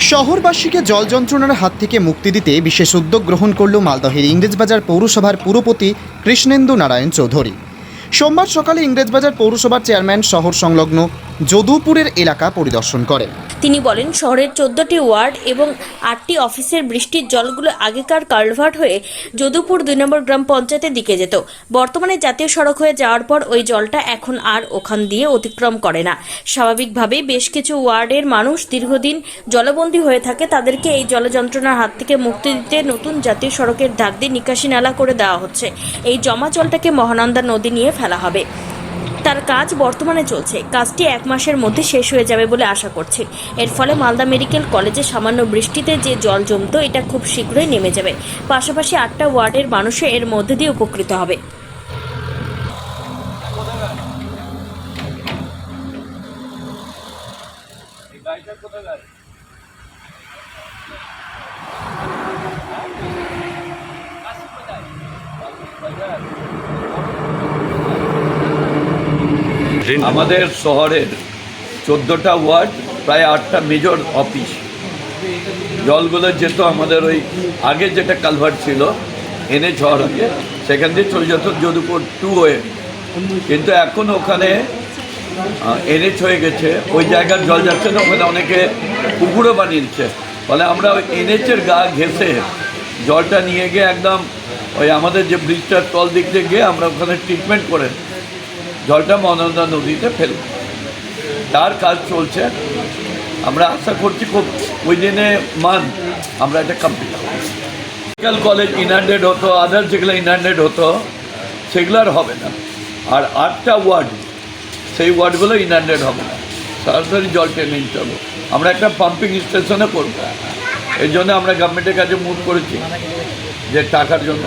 শহরবাসীকে জল যন্ত্রণার হাত থেকে মুক্তি দিতে বিশেষ উদ্যোগ গ্রহণ করল মালদহের ইংরেজবাজার পৌরসভার পুরপতি কৃষ্ণেন্দু নারায়ণ চৌধুরী। সোমবার সকালে ইংরেজবাজার পৌরসভার চেয়ারম্যান শহর সংলগ্ন যদুপুরের এলাকা পরিদর্শন করেন। তিনি বলেন, শহরের চোদ্দটি ওয়ার্ড এবং আটটি অফিসের বৃষ্টির জলগুলো আগেকার কালভার্ট হয়ে যদুপুর দুই নম্বর গ্রাম পঞ্চায়েতের দিকে যেত। বর্তমানে জাতীয় সড়ক হয়ে যাওয়ার পর ওই জলটা এখন আর ওখান দিয়ে অতিক্রম করে না। স্বাভাবিকভাবেই বেশ কিছু ওয়ার্ডের মানুষ দীর্ঘদিন জলবন্দী হয়ে থাকে। তাদেরকে এই জলযন্ত্রণার হাত থেকে মুক্তি দিতে নতুন জাতীয় সড়কের ধার দিয়ে নিকাশি নালা করে দেওয়া হচ্ছে। এই জমা জলটাকে মহানন্দা নদী নিয়ে ফেলা হবে। তার কাজ বর্তমানে চলছে। কাজটি এক মাসের মধ্যে শেষ হয়ে যাবে বলে আশা করছে। এর ফলে মালদা মেডিকেল কলেজে সামান্য বৃষ্টিতে যে জল জমতো, এটা খুব শীঘ্রই নেমে যাবে। পাশাপাশি আটটা ওয়ার্ডের মানুষও এর মধ্যে দিয়ে উপকৃত হবে। আমাদের শহরের চোদ্দোটা ওয়ার্ড, প্রায় আটটা মেজর অফিস। জলগুলো যেত আমাদের ওই আগে যেটা কালভার্ট ছিল, এনে ঝড় হয়ে সেখান দিয়ে চলে যেত যদুপুর টু হয়ে কিন্তু এখন ওখানে এনএচ হয়ে গেছে। ওই জায়গার জল যাচ্ছে না, ওখানে অনেকে পুকুরও বানিয়ে দিচ্ছে ফলে আমরা ওই এনএচের গা ঘেসে জলটা নিয়ে গিয়ে একদম ওই আমাদের যে ব্রিজটার তল দিক দিয়ে গিয়ে আমরা ওখানে ট্রিটমেন্ট করে জলটা মনন্দা নদীতে ফেলব তার কাজ চলছে। আমরা আশা করছি খুব উইদিনে মান আমরা এটা কমপ্লিট মেডিকেল কলেজ ইনহান্ড্রেড হতো আদার যেগুলো ইনহান্ড্রেড হতো, সেগুলো আর হবে না। আর আটটা ওয়ার্ড সেই ওয়ার্ডগুলো ইনহান্ড্রেড হবে না। সরাসরি জল টেনে নিতে হবে। আমরা একটা পাম্পিং স্টেশনে করব। এই জন্য আমরা গভর্নমেন্টের কাছে মুভ করেছি যে টাকার জন্য।